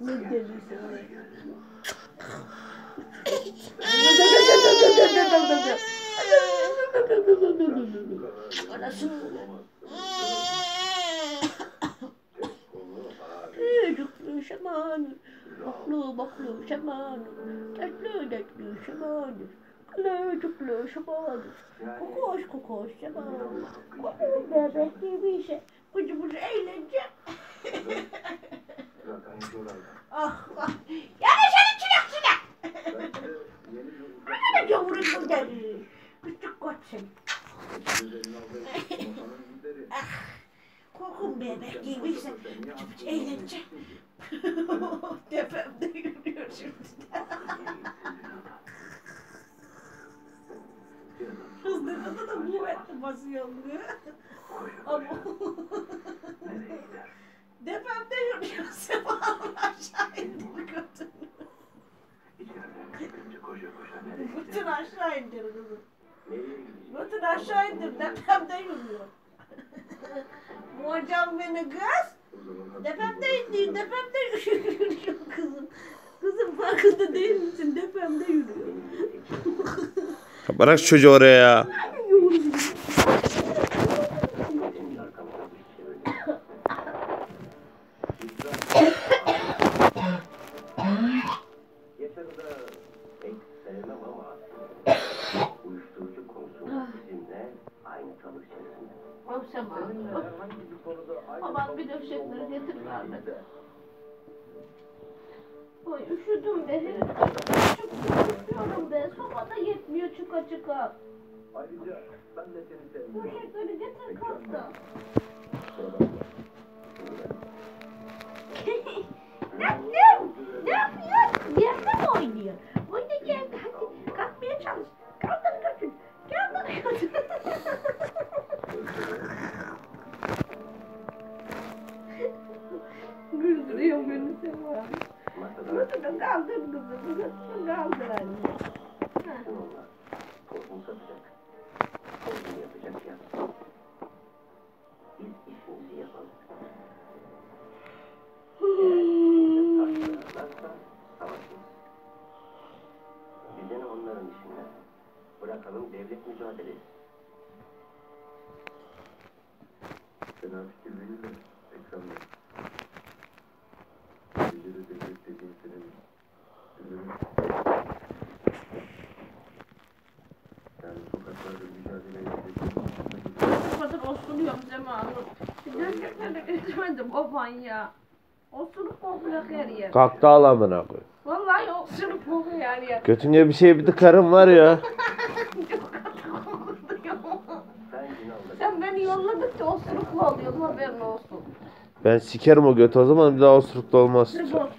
Ne Anasını. Çocuklu şamanı, baklı baklı şamanı, tatlı tatlı şamanı, Çocuklu şamanı, kokoş kokoş kokoş bebek gibi şey, bıcı bıcı eğlence. ah ah, yani senin çırak çırak. Bana da gavurun bu deli, küçük koç seni. Kokun bebek gibiyse eğlence. Tepemde yürüyor şimdi. Kızdırdı da kuvvetli basıyor. Ama Tepemde yürüyor Seval'ın aşağı indir götünü. Bütün aşağı indir kızım. Bütün aşağı indir tepemde yürüyor. Bu hocam beni kız. Tepemde indi, tepemde yürüyor kızım. Kızım farkında değil misin? Tepemde yürüyor. Bırak şu çocuğu oraya ya. Yaşar'ı da pek sevmem ama uyuşturucu konusunda bizimle aynı tavır içerisinde. Bak sen bana. Herhangi bir döşekleri olmamız getir için vermedi. de Oy üşüdüm be. Çok üşüyorum be. Sobada çıka çıka. Ayrıca ben de seni sevmiyorum. Döşekleri getir kalk da. Kusura bakma. ne yapıyorsun? Ne yapıyorsun? Yerde mi oynuyor? Oyna yerde. Hadi kalkmaya çalış. Kaldır götür. Kaldır götür. Güldürüyor beni Sema. Masada Götürün kaldır kızım. Götürün kaldır anne. Bize ne onların işinden. Bırakalım devlet mücadelesi. Fena fikir değil de Ekrem Bey. Geceleri devlet dediğin senin ürünün. Yani sokaklarda mücadele edecek. Kadar osuruyorum Sema Gerçekten geçmedim o ya. Osuruk kokuyor her yer. Kalktı al amına koy. Vallahi osuruk kokuyor her yer. Götünde bir şey bir tıkarım var ya. Çok kötü kokuyor. Sen beni yolladıkça osuruklu oluyorum haberin olsun. Ben sikerim o götü o zaman bir daha osurukta olmaz. Ne osuruğu?